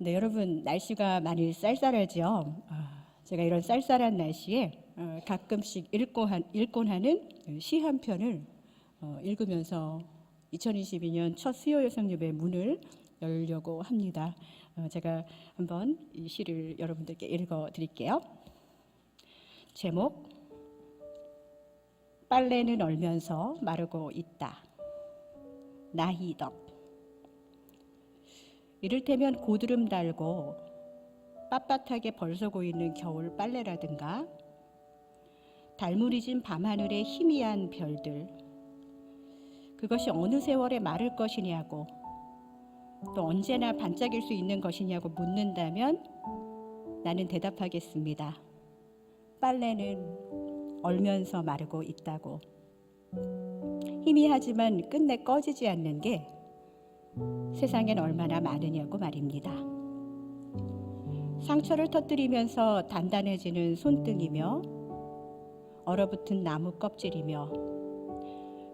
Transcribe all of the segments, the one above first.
네, 여러분 날씨가 많이 쌀쌀하죠. 아, 제가 이런 쌀쌀한 날씨에 어, 가끔씩 읽고 한, 읽곤 하는 시 한 편을 어, 읽으면서 2022년 첫 수요 여성 예배 문을 열려고 합니다. 어, 제가 한번 이 시를 여러분들께 읽어 드릴게요. 제목 빨래는 얼면서 마르고 있다. 나희덕 이를테면 고드름 달고 빳빳하게 벌서고 있는 겨울 빨래라든가 달무리진 밤하늘의 희미한 별들 그것이 어느 세월에 마를 것이냐고 또 언제나 반짝일 수 있는 것이냐고 묻는다면 나는 대답하겠습니다. 빨래는 얼면서 마르고 있다고 희미하지만 끝내 꺼지지 않는 게 세상엔 얼마나 많으냐고 말입니다. 상처를 터뜨리면서 단단해지는 손등이며 얼어붙은 나무 껍질이며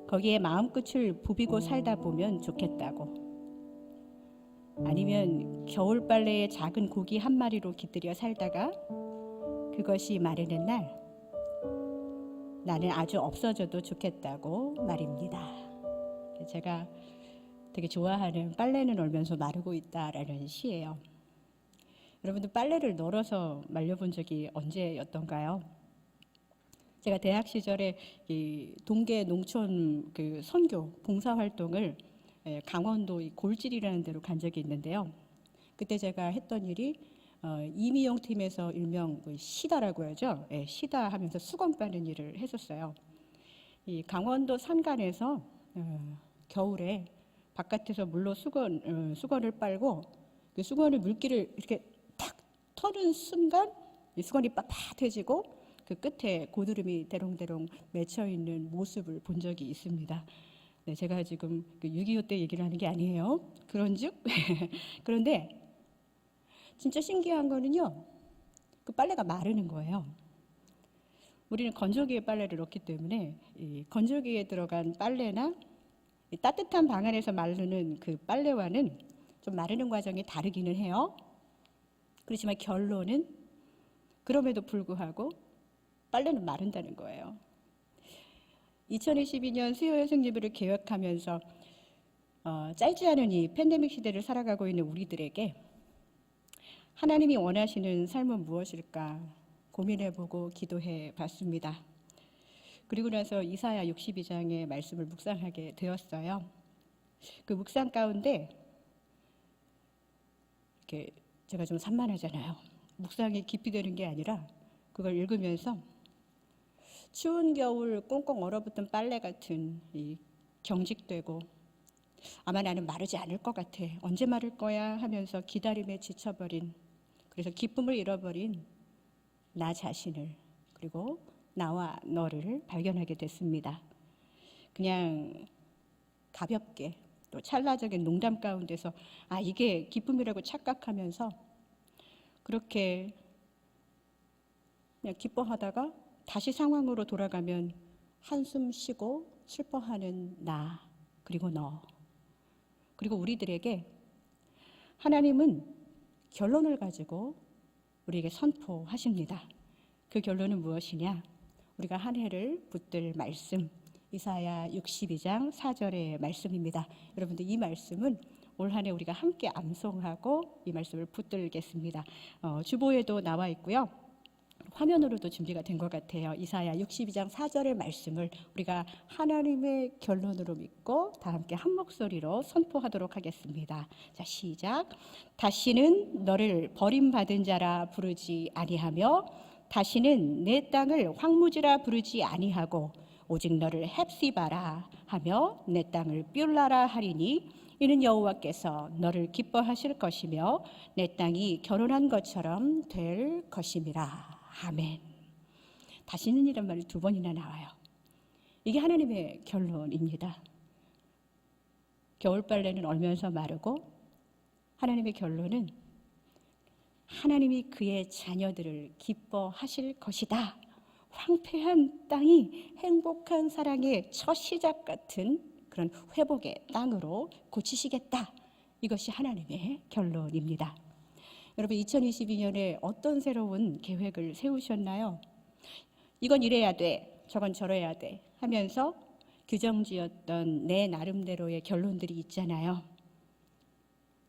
거기에 마음끝을 부비고 살다 보면 좋겠다고. 아니면 겨울 빨래에 작은 고기 한 마리로 깃들여 살다가 그것이 마르는 날 나는 아주 없어져도 좋겠다고 말입니다. 제가 되게 좋아하는 빨래는 얼면서 마르고 있다라는 시예요. 여러분들 빨래를 널어서 말려본 적이 언제였던가요? 제가 대학 시절에 이 동계 농촌 그 선교 봉사 활동을 예, 강원도 이 골질이라는 데로 간 적이 있는데요. 그때 제가 했던 일이 어, 이미용 팀에서 일명 그 시다라고 하죠. 예, 시다 하면서 수건 빠는 일을 했었어요. 이 강원도 산간에서 어, 겨울에 바깥에서 물로 수건 어, 수건을 빨고 그 수건을 물기를 이렇게 탁 터는 순간 이 수건이 빳빳해지고 그 끝에 고드름이 대롱대롱 맺혀 있는 모습을 본 적이 있습니다. 네, 제가 지금 그 6.25 때 얘기를 하는 게 아니에요. 그런즉 그런데 진짜 신기한 거는요. 그 빨래가 마르는 거예요. 우리는 건조기에 빨래를 넣기 때문에 이 건조기에 들어간 빨래나 이 따뜻한 방 안에서 마르는 그 빨래와는 좀 마르는 과정이 다르기는 해요. 그렇지만 결론은 그럼에도 불구하고 빨래는 마른다는 거예요. 2022년 수요 여성 예배를 계획하면서 어, 짧지 않은 이 팬데믹 시대를 살아가고 있는 우리들에게 하나님이 원하시는 삶은 무엇일까 고민해보고 기도해 봤습니다. 그리고 나서 이사야 62장의 말씀을 묵상하게 되었어요. 그 묵상 가운데 이렇게 제가 좀 산만하잖아요. 묵상이 깊이 되는 게 아니라 그걸 읽으면서 추운 겨울 꽁꽁 얼어붙은 빨래 같은 이 경직되고 아마 나는 마르지 않을 것 같아. 언제 마를 거야 하면서 기다림에 지쳐버린 그래서 기쁨을 잃어버린 나 자신을 그리고 나와 너를 발견하게 됐습니다. 그냥 가볍게 또 찰나적인 농담 가운데서 아 이게 기쁨이라고 착각하면서 그렇게 그냥 기뻐하다가 다시 상황으로 돌아가면 한숨 쉬고 슬퍼하는 나 그리고 너 그리고 우리들에게 하나님은 결론을 가지고 우리에게 선포하십니다. 그 결론은 무엇이냐? 우리가 한 해를 붙들 말씀 이사야 62장 4절의 말씀입니다. 여러분들 이 말씀은 올 한해 우리가 함께 암송하고 이 말씀을 붙들겠습니다. 어, 주보에도 나와 있고요. 화면으로도 준비가 된 것 같아요. 이사야 62장 4절의 말씀을 우리가 하나님의 결론으로 믿고 다 함께 한 목소리로 선포하도록 하겠습니다. 자, 시작. 다시는 너를 버림받은 자라 부르지 아니하며 다시는 내 땅을 황무지라 부르지 아니하고 오직 너를 헵시바라 하며 내 땅을 뷸라라 하리니 이는 여호와께서 너를 기뻐하실 것이며 내 땅이 결혼한 것처럼 될 것임이라. 아멘. 다시는 이란 말이 두 번이나 나와요. 이게 하나님의 결론입니다. 겨울 빨래는 얼면서 마르고 하나님의 결론은 하나님이 그의 자녀들을 기뻐하실 것이다. 황폐한 땅이 행복한 사랑의 첫 시작 같은 그런 회복의 땅으로 고치시겠다. 이것이 하나님의 결론입니다. 여러분 2022년에 어떤 새로운 계획을 세우셨나요? 이건 이래야 돼, 저건 저래야 돼 하면서 규정지었던 내 나름대로의 결론들이 있잖아요.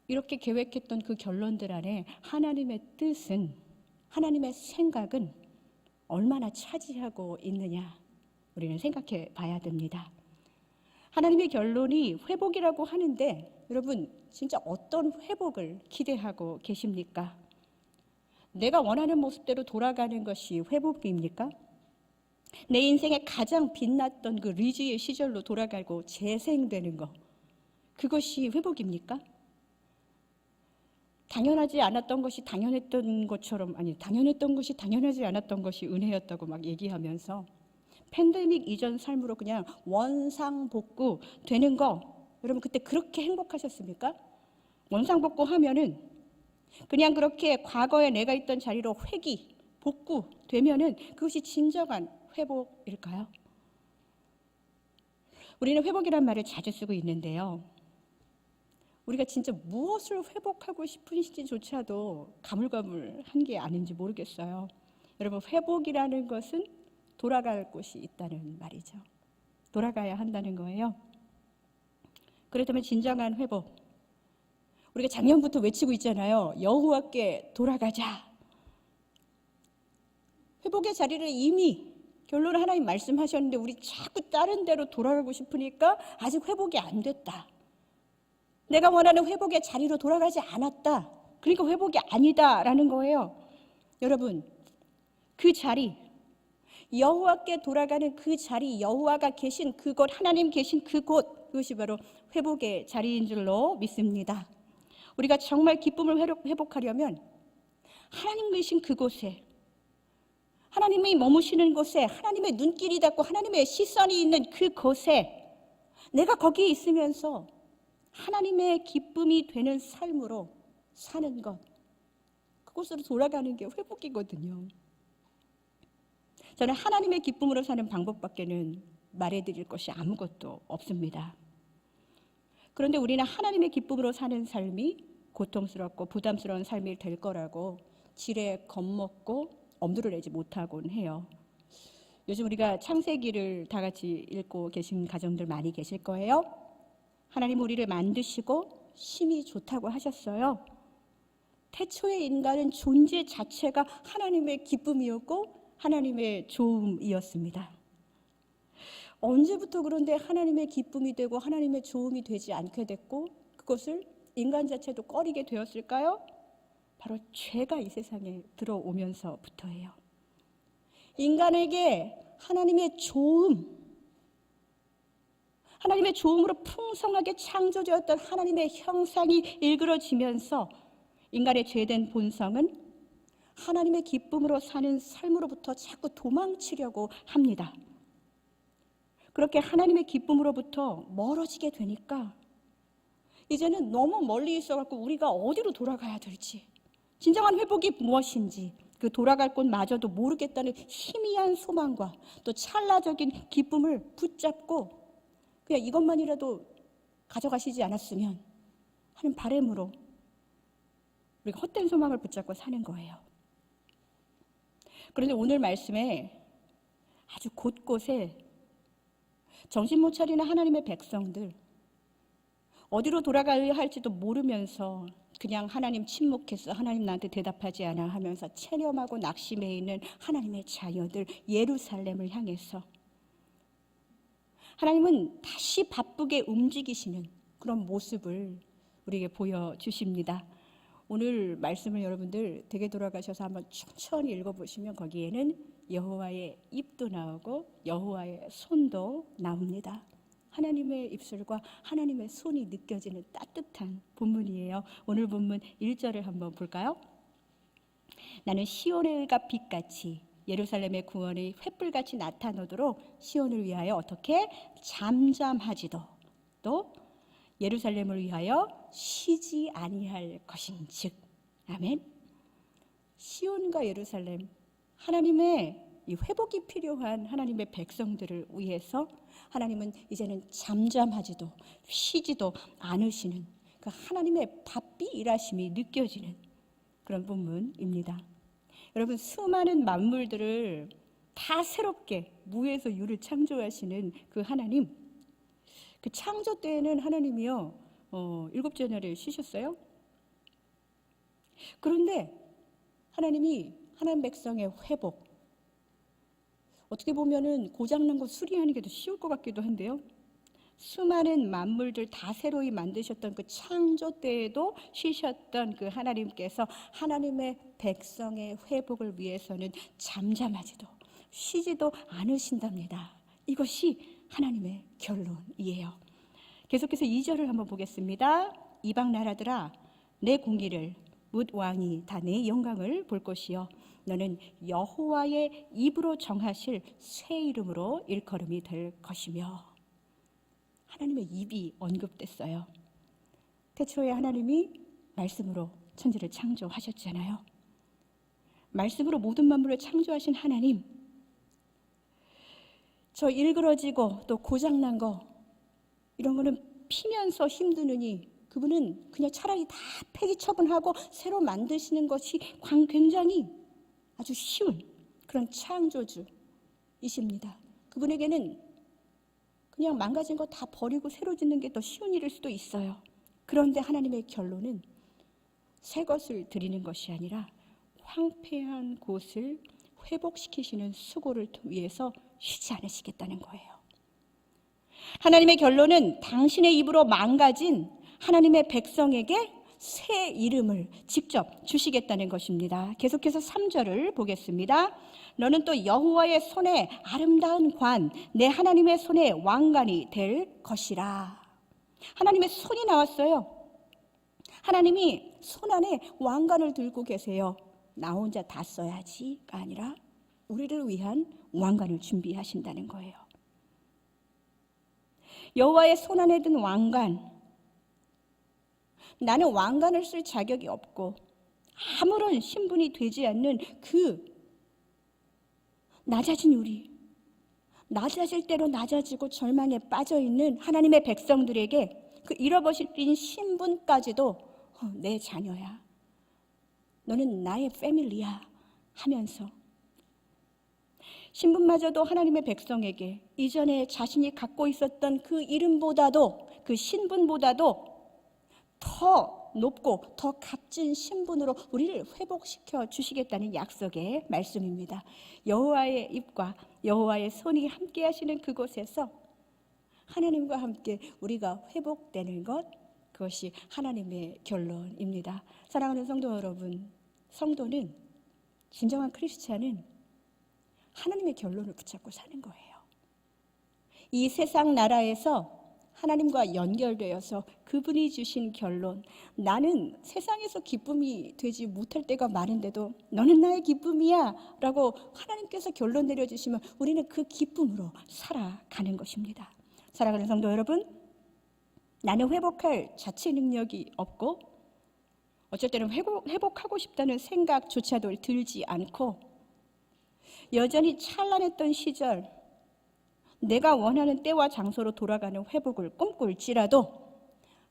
이렇게 계획했던 그 결론들 안에 하나님의 뜻은 하나님의 생각은 얼마나 차지하고 있느냐 우리는 생각해 봐야 됩니다. 하나님의 결론이 회복이라고 하는데 여러분 진짜 어떤 회복을 기대하고 계십니까? 내가 원하는 모습대로 돌아가는 것이 회복입니까? 내 인생에 가장 빛났던 그 리즈의 시절로 돌아가고 재생되는 것 그것이 회복입니까? 당연하지 않았던 것이 당연했던 것처럼 아니 당연했던 것이 당연하지 않았던 것이 은혜였다고 막 얘기하면서 팬데믹 이전 삶으로 그냥 원상복구 되는 거 여러분 그때 그렇게 행복하셨습니까? 원상복구 하면은 그냥 그렇게 과거에 내가 있던 자리로 회귀 복구 되면은 그것이 진정한 회복일까요? 우리는 회복이란 말을 자주 쓰고 있는데요. 우리가 진짜 무엇을 회복하고 싶은지조차도 가물가물한 게 아닌지 모르겠어요. 여러분 회복이라는 것은 돌아갈 곳이 있다는 말이죠. 돌아가야 한다는 거예요. 그렇다면 진정한 회복. 우리가 작년부터 외치고 있잖아요. 여호와께 돌아가자. 회복의 자리를 이미 결론을 하나님 말씀하셨는데 우리 자꾸 다른 데로 돌아가고 싶으니까 아직 회복이 안 됐다. 내가 원하는 회복의 자리로 돌아가지 않았다. 그러니까 회복이 아니다라는 거예요. 여러분, 그 자리 여호와께 돌아가는 그 자리 여호와가 계신 그곳 하나님 계신 그곳 그것이 바로 회복의 자리인 줄로 믿습니다. 우리가 정말 기쁨을 회복하려면 하나님 계신 그곳에 하나님이 머무시는 곳에 하나님의 눈길이 닿고 하나님의 시선이 있는 그곳에 내가 거기에 있으면서 하나님의 기쁨이 되는 삶으로 사는 것 그곳으로 돌아가는 게 회복이거든요. 저는 하나님의 기쁨으로 사는 방법밖에는 말해드릴 것이 아무것도 없습니다. 그런데 우리는 하나님의 기쁨으로 사는 삶이 고통스럽고 부담스러운 삶이 될 거라고 지레 겁먹고 엄두를 내지 못하곤 해요. 요즘 우리가 창세기를 다 같이 읽고 계신 가정들 많이 계실 거예요. 하나님 우리를 만드시고 심히 좋다고 하셨어요. 태초의 인간은 존재 자체가 하나님의 기쁨이었고 하나님의 좋음이었습니다. 언제부터 그런데 하나님의 기쁨이 되고 하나님의 좋음이 되지 않게 됐고 그것을 인간 자체도 꺼리게 되었을까요? 바로 죄가 이 세상에 들어오면서부터예요. 인간에게 하나님의 좋음, 하나님의 좋음으로 풍성하게 창조되었던 하나님의 형상이 일그러지면서 인간의 죄된 본성은 하나님의 기쁨으로 사는 삶으로부터 자꾸 도망치려고 합니다. 그렇게 하나님의 기쁨으로부터 멀어지게 되니까 이제는 너무 멀리 있어갖고 우리가 어디로 돌아가야 될지 진정한 회복이 무엇인지 그 돌아갈 곳마저도 모르겠다는 희미한 소망과 또 찰나적인 기쁨을 붙잡고 그냥 이것만이라도 가져가시지 않았으면 하는 바램으로 우리가 헛된 소망을 붙잡고 사는 거예요. 그런데 오늘 말씀에 아주 곳곳에 정신 못 차리는 하나님의 백성들 어디로 돌아가야 할지도 모르면서 그냥 하나님 침묵했어 하나님 나한테 대답하지 않아 하면서 체념하고 낙심해 있는 하나님의 자녀들 예루살렘을 향해서 하나님은 다시 바쁘게 움직이시는 그런 모습을 우리에게 보여주십니다. 오늘 말씀을 여러분들 되게 돌아가셔서 한번 천천히 읽어보시면 거기에는 여호와의 입도 나오고 여호와의 손도 나옵니다. 하나님의 입술과 하나님의 손이 느껴지는 따뜻한 본문이에요. 오늘 본문 1절을 한번 볼까요? 나는 시온의 의가 빛같이 예루살렘의 구원이 횃불같이 나타나도록 시온을 위하여 어떻게 잠잠하지도 또 예루살렘을 위하여 쉬지 아니할 것인즉 아멘. 시온과 예루살렘 하나님의 이 회복이 필요한 하나님의 백성들을 위해서 하나님은 이제는 잠잠하지도 쉬지도 않으시는 그 하나님의 바삐 일하심이 느껴지는 그런 본문입니다. 여러분 수많은 만물들을 다 새롭게 무에서 유를 창조하시는 그 하나님. 그 창조 때에는 하나님이요 어, 일곱 제날을 쉬셨어요. 그런데 하나님이 하나님 백성의 회복 어떻게 보면은 고장난 거 수리하는 게 더 쉬울 것 같기도 한데요. 수많은 만물들 다 새로이 만드셨던 그 창조 때에도 쉬셨던 그 하나님께서 하나님의 백성의 회복을 위해서는 잠잠하지도 쉬지도 않으신답니다. 이것이 하나님의 결론이에요. 계속해서 2절을 한번 보겠습니다. 이방 나라들아 내 공기를 뭇 왕이 다 내 영광을 볼 것이요 너는 여호와의 입으로 정하실 새 이름으로 일컬음이 될 것이며 하나님의 입이 언급됐어요. 태초에 하나님이 말씀으로 천지를 창조하셨잖아요. 말씀으로 모든 만물을 창조하신 하나님. 저 일그러지고 또 고장난 거 이런 거는 피면서 힘드느니 그분은 그냥 차라리 다 폐기 처분하고 새로 만드시는 것이 광- 굉장히 아주 쉬운 그런 창조주이십니다. 그분에게는 그냥 망가진 거 다 버리고 새로 짓는 게 더 쉬운 일일 수도 있어요. 그런데 하나님의 결론은 새 것을 드리는 것이 아니라 황폐한 곳을 회복시키시는 수고를 위해서 쉬지 않으시겠다는 거예요. 하나님의 결론은 당신의 입으로 망가진 하나님의 백성에게 새 이름을 직접 주시겠다는 것입니다. 계속해서 3절을 보겠습니다. 너는 또 여호와의 손에 아름다운 관, 내 하나님의 손에 왕관이 될 것이라. 하나님의 손이 나왔어요. 하나님이 손 안에 왕관을 들고 계세요. 나 혼자 다 써야지가 아니라 우리를 위한 왕관을 준비하신다는 거예요. 여호와의 손 안에 든 왕관. 나는 왕관을 쓸 자격이 없고 아무런 신분이 되지 않는 그 낮아진 우리, 낮아질 대로 낮아지고 절망에 빠져 있는 하나님의 백성들에게 그 잃어버린 신분까지도 어, 내 자녀야. 너는 나의 패밀리야 하면서 신분마저도 하나님의 백성에게 이전에 자신이 갖고 있었던 그 이름보다도 그 신분보다도 더 높고 더 값진 신분으로 우리를 회복시켜 주시겠다는 약속의 말씀입니다. 여호와의 입과 여호와의 손이 함께 하시는 그곳에서 하나님과 함께 우리가 회복되는 것 그것이 하나님의 결론입니다. 사랑하는 성도 여러분, 성도는 진정한 크리스찬은 하나님의 결론을 붙잡고 사는 거예요. 이 세상 나라에서 하나님과 연결되어서 그분이 주신 결론. 나는 세상에서 기쁨이 되지 못할 때가 많은데도 너는 나의 기쁨이야. 라고 하나님께서 결론 내려주시면 우리는 그 기쁨으로 살아가는 것입니다. 사랑하는 성도 여러분, 나는 회복할 자체 능력이 없고 어쩔 때는 회복, 회복하고 싶다는 생각조차도 들지 않고 여전히 찬란했던 시절 내가 원하는 때와 장소로 돌아가는 회복을 꿈꿀지라도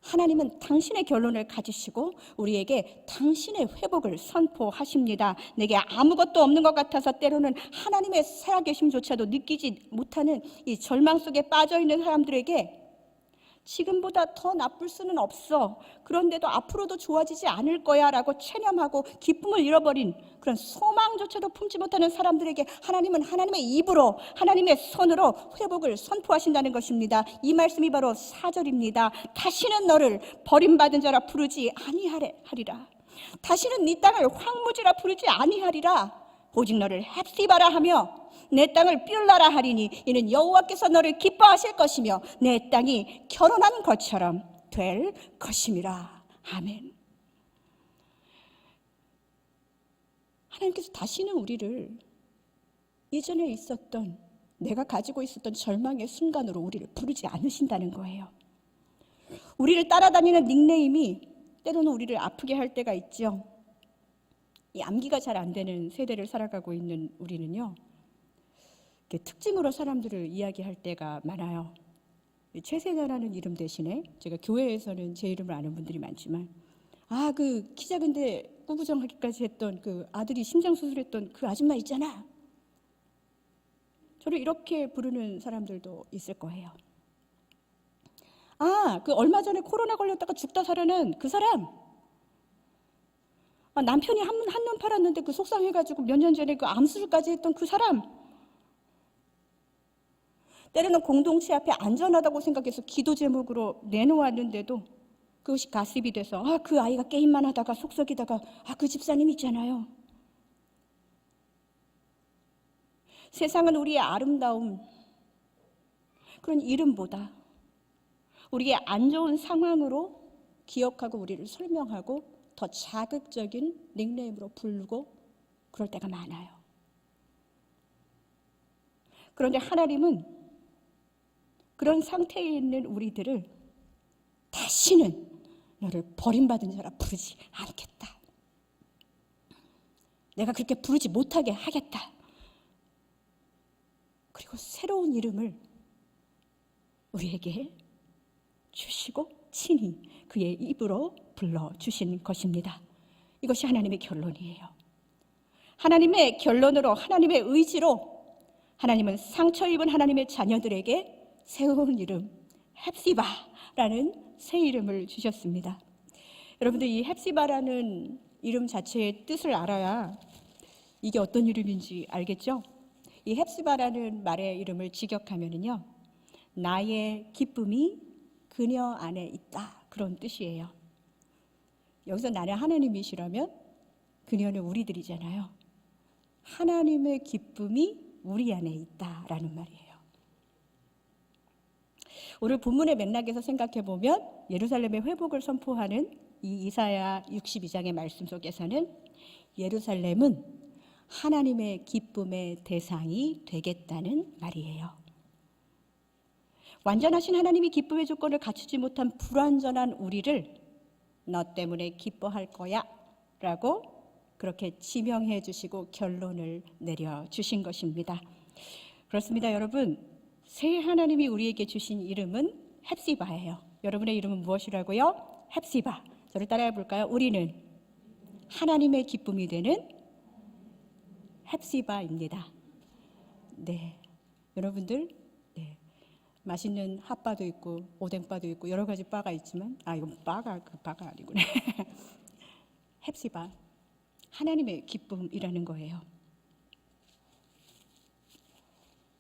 하나님은 당신의 결론을 가지시고 우리에게 당신의 회복을 선포하십니다. 내게 아무것도 없는 것 같아서 때로는 하나님의 살아계심조차도 느끼지 못하는 이 절망 속에 빠져 있는 사람들에게 지금보다 더 나쁠 수는 없어. 그런데도 앞으로도 좋아지지 않을 거야 라고 체념하고 기쁨을 잃어버린 그런 소망조차도 품지 못하는 사람들에게 하나님은 하나님의 입으로 하나님의 손으로 회복을 선포하신다는 것입니다. 이 말씀이 바로 사절입니다. 다시는 너를 버림받은 자라 부르지 아니하리라. 다시는 네 땅을 황무지라 부르지 아니하리라. 오직 너를 헵시바라 하며 내 땅을 삐울라라 하리니 이는 여호와께서 너를 기뻐하실 것이며 내 땅이 결혼한 것처럼 될 것임이라. 아멘. 하나님께서 다시는 우리를 예전에 있었던 내가 가지고 있었던 절망의 순간으로 우리를 부르지 않으신다는 거예요. 우리를 따라다니는 닉네임이 때로는 우리를 아프게 할 때가 있죠. 이 암기가 잘 안 되는 세대를 살아가고 있는 우리는요. 특징으로 사람들을 이야기할 때가 많아요. 최세나라는 이름 대신에 제가 교회에서는 제 이름을 아는 분들이 많지만 아 그 키 작은데 꾸부정하기까지 했던 그 아들이 심장 수술했던 그 아줌마 있잖아. 저를 이렇게 부르는 사람들도 있을 거예요. 아, 그 얼마 전에 코로나 걸렸다가 죽다 살아난 그 사람. 아, 남편이 한눈 한눈 팔았는데 그 속상해가지고 몇 년 전에 그 암수술까지 했던 그 사람. 때로는 공동체 앞에 안전하다고 생각해서 기도 제목으로 내놓았는데도 그것이 가십이 돼서 아, 그 아이가 게임만 하다가 속썩이다가 아, 그 집사님 있잖아요. 세상은 우리의 아름다움 그런 이름보다 우리의 안 좋은 상황으로 기억하고 우리를 설명하고 더 자극적인 닉네임으로 부르고 그럴 때가 많아요. 그런데 하나님은 그런 상태에 있는 우리들을 다시는 너를 버림받은 자라 부르지 않겠다. 내가 그렇게 부르지 못하게 하겠다. 그리고 새로운 이름을 우리에게 주시고 친히 그의 입으로 불러 주신 것입니다. 이것이 하나님의 결론이에요. 하나님의 결론으로 하나님의 의지로 하나님은 상처 입은 하나님의 자녀들에게 새로운 이름 헵시바라는 새 이름을 주셨습니다. 여러분들 이 헵시바라는 이름 자체의 뜻을 알아야 이게 어떤 이름인지 알겠죠? 이 헵시바라는 말의 이름을 직역하면은요. 나의 기쁨이 그녀 안에 있다. 그런 뜻이에요. 여기서 나는 하나님이시라면 그녀는 우리들이잖아요. 하나님의 기쁨이 우리 안에 있다라는 말이에요. 오늘 본문의 맥락에서 생각해 보면 예루살렘의 회복을 선포하는 이 이사야 62장의 말씀 속에서는 예루살렘은 하나님의 기쁨의 대상이 되겠다는 말이에요. 완전하신 하나님이 기쁨의 조건을 갖추지 못한 불완전한 우리를 너 때문에 기뻐할 거야 라고 그렇게 지명해 주시고 결론을 내려 주신 것입니다. 그렇습니다, 여러분. 새 하나님이 우리에게 주신 이름은 헵시바예요. 여러분의 이름은 무엇이라고요? 헵시바. 저를 따라해 볼까요? 우리는 하나님의 기쁨이 되는 헵시바입니다. 네. 여러분들 네. 맛있는 핫바도 있고 오뎅바도 있고 여러 가지 바가 있지만 아 이건 바가 그 바가 아니구나. 헵시바. 하나님의 기쁨이라는 거예요.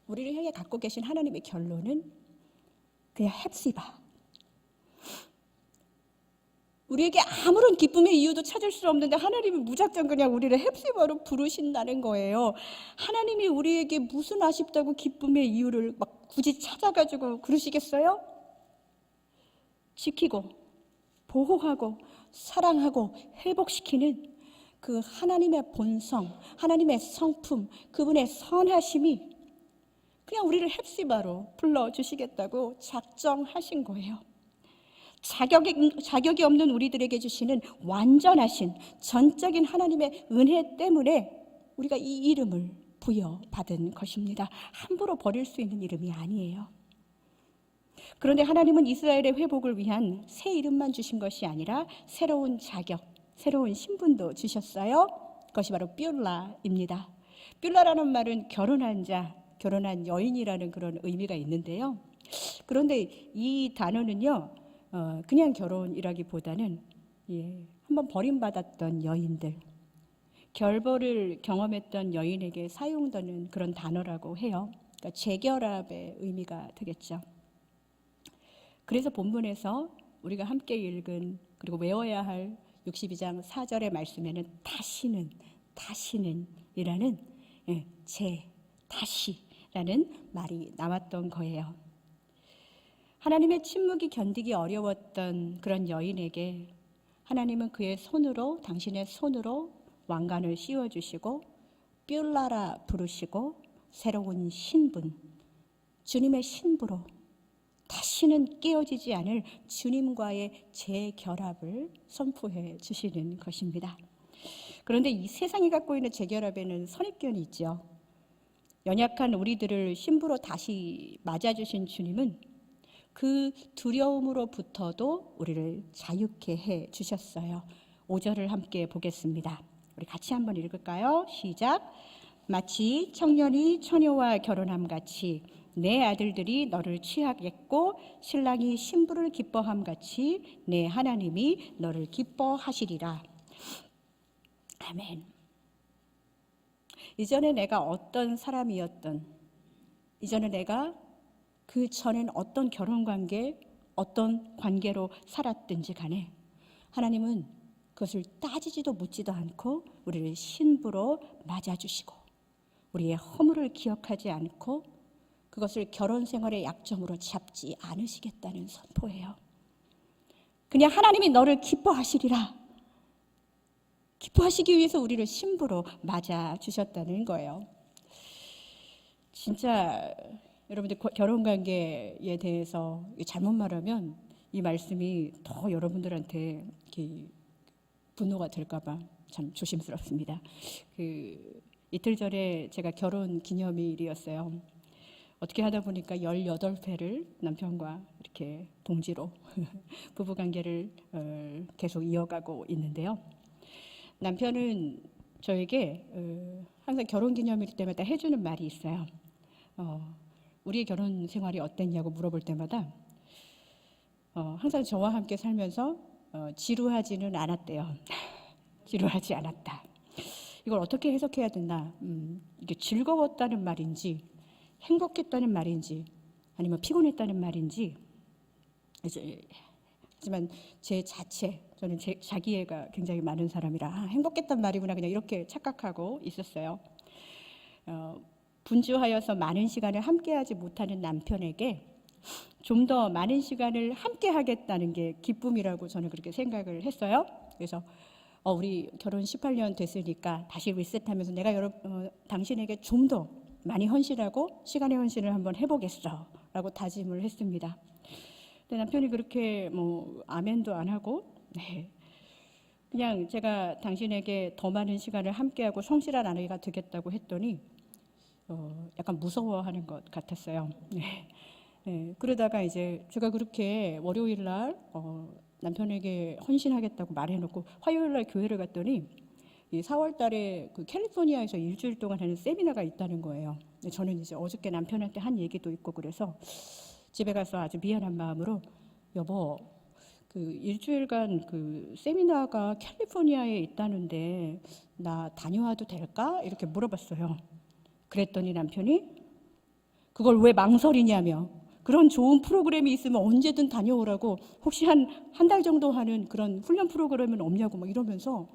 우리를 향해 갖고 계신 하나님의 결론은 그냥 헵시바. 우리에게 아무런 기쁨의 이유도 찾을 수 없는데 하나님이 무작정 그냥 우리를 헵시바로 부르신다는 거예요. 하나님이 우리에게 무슨 아쉽다고 기쁨의 이유를 막 굳이 찾아가지고 그러시겠어요? 지키고 보호하고 사랑하고 회복시키는 그 하나님의 본성, 하나님의 성품, 그분의 선하심이 그냥 우리를 헵시바로 불러주시겠다고 작정하신 거예요. 자격이, 자격이 없는 우리들에게 주시는 완전하신 전적인 하나님의 은혜 때문에 우리가 이 이름을 부여받은 것입니다. 함부로 버릴 수 있는 이름이 아니에요. 그런데 하나님은 이스라엘의 회복을 위한 새 이름만 주신 것이 아니라 새로운 자격, 새로운 신분도 주셨어요. 그것이 바로 뷸라입니다. 뷸라라는 말은 결혼한 자, 결혼한 여인이라는 그런 의미가 있는데요. 그런데 이 단어는요, 어, 그냥 결혼이라기보다는 예, 한번 버림받았던 여인들, 결벌을 경험했던 여인에게 사용되는 그런 단어라고 해요. 그러니까 재결합의 의미가 되겠죠. 그래서 본문에서 우리가 함께 읽은 그리고 외워야 할 62장 4절의 말씀에는 다시는 다시는이라는 예, 재 다시라는 말이 나왔던 거예요. 하나님의 침묵이 견디기 어려웠던 그런 여인에게 하나님은 그의 손으로 당신의 손으로 왕관을 씌워 주시고 뷸라라 부르시고 새로운 신분 주님의 신부로 다시는 깨어지지 않을 주님과의 재결합을 선포해 주시는 것입니다. 그런데 이 세상이 갖고 있는 재결합에는 선입견이 있죠. 연약한 우리들을 신부로 다시 맞아주신 주님은 그 두려움으로부터도 우리를 자유케 해 주셨어요. 5절을 함께 보겠습니다. 우리 같이 한번 읽을까요? 시작. 마치 청년이 처녀와 결혼함 같이 내 아들들이 너를 취하겠고 신랑이 신부를 기뻐함 같이 내 하나님이 너를 기뻐하시리라. 아멘. 이전에 내가 어떤 사람이었던 이전에 내가 그 전엔 어떤 결혼 관계, 어떤 관계로 살았든지 간에 하나님은 그것을 따지지도 묻지도 않고 우리를 신부로 맞아주시고 우리의 허물을 기억하지 않고 그것을 결혼 생활의 약점으로 잡지 않으시겠다는 선포예요. 그냥 하나님이 너를 기뻐하시리라. 기뻐하시기 위해서 우리를 신부로 맞아 주셨다는 거예요. 진짜 여러분들 결혼 관계에 대해서 잘못 말하면 이 말씀이 더 여러분들한테 분노가 될까봐 참 조심스럽습니다. 그 이틀 전에 제가 결혼 기념일이었어요. 어떻게 하다 보니까 18회를 남편과 이렇게 동지로 부부 관계를 어, 계속 이어가고 있는데요. 남편은 저에게 어, 항상 결혼 기념일 때마다 해주는 말이 있어요. 어, 우리의 결혼 생활이 어땠냐고 물어볼 때마다 어, 항상 저와 함께 살면서 어, 지루하지는 않았대요. 지루하지 않았다. 이걸 어떻게 해석해야 되나? 음, 이게 즐거웠다는 말인지, 행복했다는 말인지, 아니면 피곤했다는 말인지. 이제, 하지만 제 자체, 저는 제, 자기애가 굉장히 많은 사람이라 아, 행복했단 말이구나 그냥 이렇게 착각하고 있었어요. 어, 분주하여서 많은 시간을 함께하지 못하는 남편에게 좀 더 많은 시간을 함께하겠다는 게 기쁨이라고 저는 그렇게 생각을 했어요. 그래서 어, 우리 결혼 18년 됐으니까 다시 리셋하면서 내가 여러, 어, 당신에게 좀 더 많이 헌신하고 시간의 헌신을 한번 해보겠어라고 다짐을 했습니다. 근데 남편이 그렇게 뭐 아멘도 안 하고 네. 그냥 제가 당신에게 더 많은 시간을 함께하고 성실한 아내가 되겠다고 했더니 어, 약간 무서워하는 것 같았어요. 네. 네. 그러다가 이제 제가 그렇게 월요일 날 어, 남편에게 헌신하겠다고 말해놓고 화요일 날 교회를 갔더니 이 4월 달에 그 캘리포니아에서 일주일 동안 하는 세미나가 있다는 거예요. 저는 이제 어저께 남편한테 한 얘기도 있고 그래서 집에 가서 아주 미안한 마음으로 여보 그 일주일간 그 세미나가 캘리포니아에 있다는데 나 다녀와도 될까? 이렇게 물어봤어요. 그랬더니 남편이 그걸 왜 망설이냐며 그런 좋은 프로그램이 있으면 언제든 다녀오라고 혹시 한 한 달 정도 하는 그런 훈련 프로그램은 없냐고 막 이러면서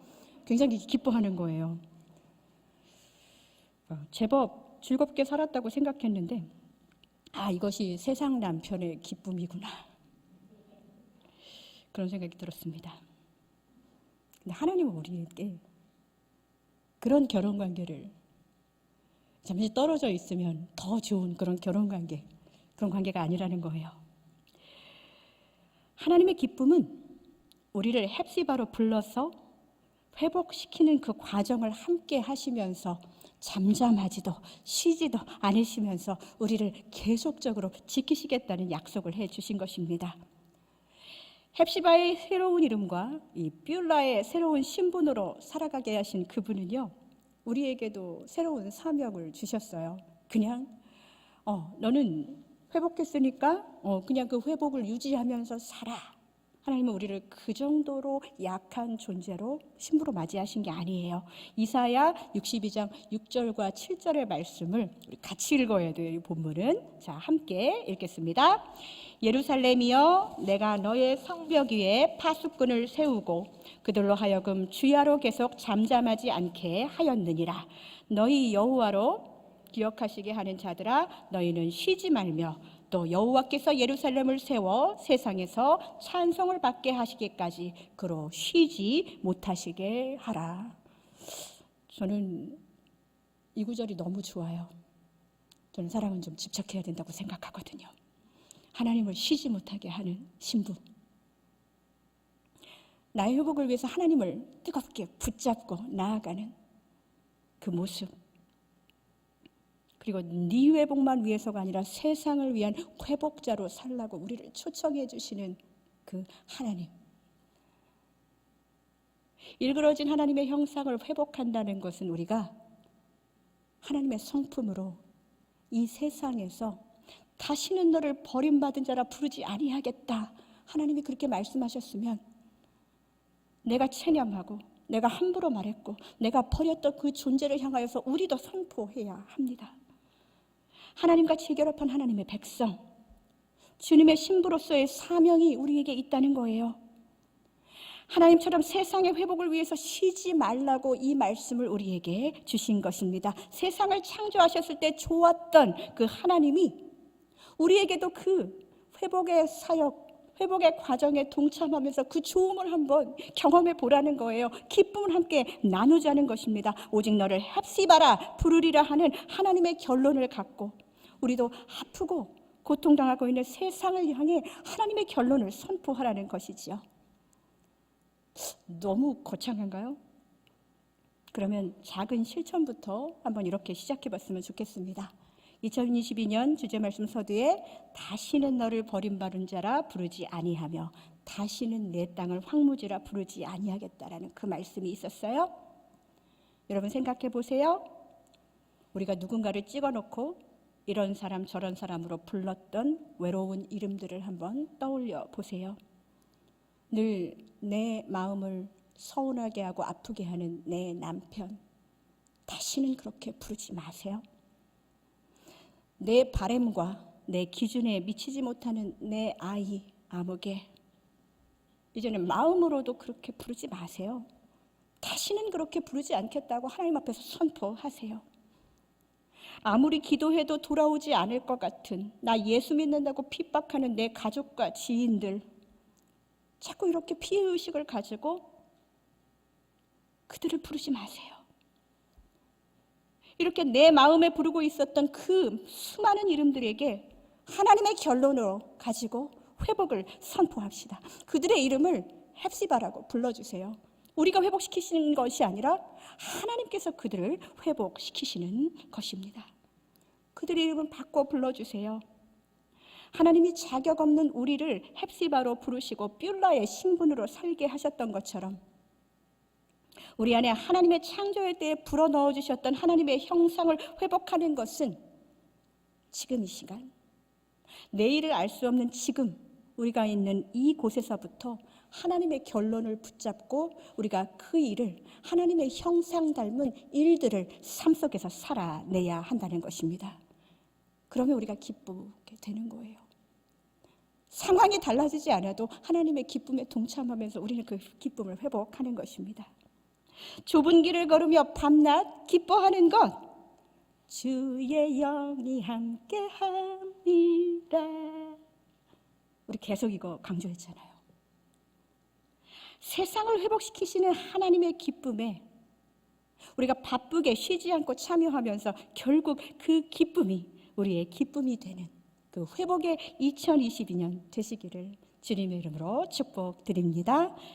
굉장히 기뻐하는 거예요. 어, 제법 즐겁게 살았다고 생각했는데 아 이것이 세상 남편의 기쁨이구나 그런 생각이 들었습니다. 근데 하나님은 우리에게 그런 결혼 관계를 잠시 떨어져 있으면 더 좋은 그런 결혼 관계, 그런 관계가 아니라는 거예요. 하나님의 기쁨은 우리를 헵시바로 불러서 회복시키는 그 과정을 함께 하시면서 잠잠하지도 쉬지도 않으시면서 우리를 계속적으로 지키시겠다는 약속을 해 주신 것입니다. 헵시바의 새로운 이름과 이 뷸라의 새로운 신분으로 살아가게 하신 그분은요. 우리에게도 새로운 사명을 주셨어요. 그냥 어, 너는 회복했으니까 어, 그냥 그 회복을 유지하면서 살아. 하나님은 우리를 그 정도로 약한 존재로 신부로 맞이하신 게 아니에요. 이사야 62장 6절과 7절의 말씀을 우리 같이 읽어야 돼요. 이 본문은. 자, 함께 읽겠습니다. 예루살렘이여 내가 너의 성벽 위에 파수꾼을 세우고 그들로 하여금 주야로 계속 잠잠하지 않게 하였느니라 너희 여호와로 기억하시게 하는 자들아 너희는 쉬지 말며 또 여호와께서 예루살렘을 세워 세상에서 찬송을 받게 하시기까지 그로 쉬지 못하시게 하라. 저는 이 구절이 너무 좋아요. 저는 사랑은 좀 집착해야 된다고 생각하거든요. 하나님을 쉬지 못하게 하는 신부. 나의 회복을 위해서 하나님을 뜨겁게 붙잡고 나아가는 그 모습. 그리고 네 회복만 위해서가 아니라 세상을 위한 회복자로 살라고 우리를 초청해 주시는 그 하나님. 일그러진 하나님의 형상을 회복한다는 것은 우리가 하나님의 성품으로 이 세상에서 다시는 너를 버림받은 자라 부르지 아니하겠다. 하나님이 그렇게 말씀하셨으면 내가 체념하고 내가 함부로 말했고 내가 버렸던 그 존재를 향하여서 우리도 선포해야 합니다. 하나님과 지결합한 하나님의 백성, 주님의 신부로서의 사명이 우리에게 있다는 거예요. 하나님처럼 세상의 회복을 위해서 쉬지 말라고 이 말씀을 우리에게 주신 것입니다. 세상을 창조하셨을 때 좋았던 그 하나님이 우리에게도 그 회복의 사역, 회복의 과정에 동참하면서 그 좋음을 한번 경험해 보라는 거예요. 기쁨을 함께 나누자는 것입니다. 오직 너를 합시바라 부르리라 하는 하나님의 결론을 갖고 우리도 아프고 고통당하고 있는 세상을 향해 하나님의 결론을 선포하라는 것이지요. 너무 거창한가요? 그러면 작은 실천부터 한번 이렇게 시작해 봤으면 좋겠습니다. 2022년 주제 말씀 서두에 다시는 너를 버림받은 자라 부르지 아니하며 다시는 내 땅을 황무지라 부르지 아니하겠다라는 그 말씀이 있었어요. 여러분 생각해 보세요. 우리가 누군가를 찍어 놓고 이런 사람 저런 사람으로 불렀던 외로운 이름들을 한번 떠올려 보세요. 늘 내 마음을 서운하게 하고 아프게 하는 내 남편. 다시는 그렇게 부르지 마세요. 내 바램과 내 기준에 미치지 못하는 내 아이, 아무개. 이제는 마음으로도 그렇게 부르지 마세요. 다시는 그렇게 부르지 않겠다고 하나님 앞에서 선포하세요. 아무리 기도해도 돌아오지 않을 것 같은 나 예수 믿는다고 핍박하는 내 가족과 지인들 자꾸 이렇게 피해 의식을 가지고 그들을 부르지 마세요. 이렇게 내 마음에 부르고 있었던 그 수많은 이름들에게 하나님의 결론으로 가지고 회복을 선포합시다. 그들의 이름을 헵시바라고 불러주세요. 우리가 회복시키시는 것이 아니라 하나님께서 그들을 회복시키시는 것입니다. 그들의 이름은 바꿔 불러주세요. 하나님이 자격 없는 우리를 헵시바로 부르시고 뷸라의 신분으로 살게 하셨던 것처럼 우리 안에 하나님의 창조의 때에 불어넣어 주셨던 하나님의 형상을 회복하는 것은 지금 이 시간 내일을 알 수 없는 지금 우리가 있는 이 곳에서부터 하나님의 결론을 붙잡고 우리가 그 일을 하나님의 형상 닮은 일들을 삶 속에서 살아내야 한다는 것입니다. 그러면 우리가 기쁘게 되는 거예요. 상황이 달라지지 않아도 하나님의 기쁨에 동참하면서 우리는 그 기쁨을 회복하는 것입니다. 좁은 길을 걸으며 밤낮 기뻐하는 것 주의 영이 함께함이라 우리 계속 이거 강조했잖아요. 세상을 회복시키시는 하나님의 기쁨에 우리가 바쁘게 쉬지 않고 참여하면서 결국 그 기쁨이 우리의 기쁨이 되는 그 회복의 2022년 되시기를 주님의 이름으로 축복드립니다.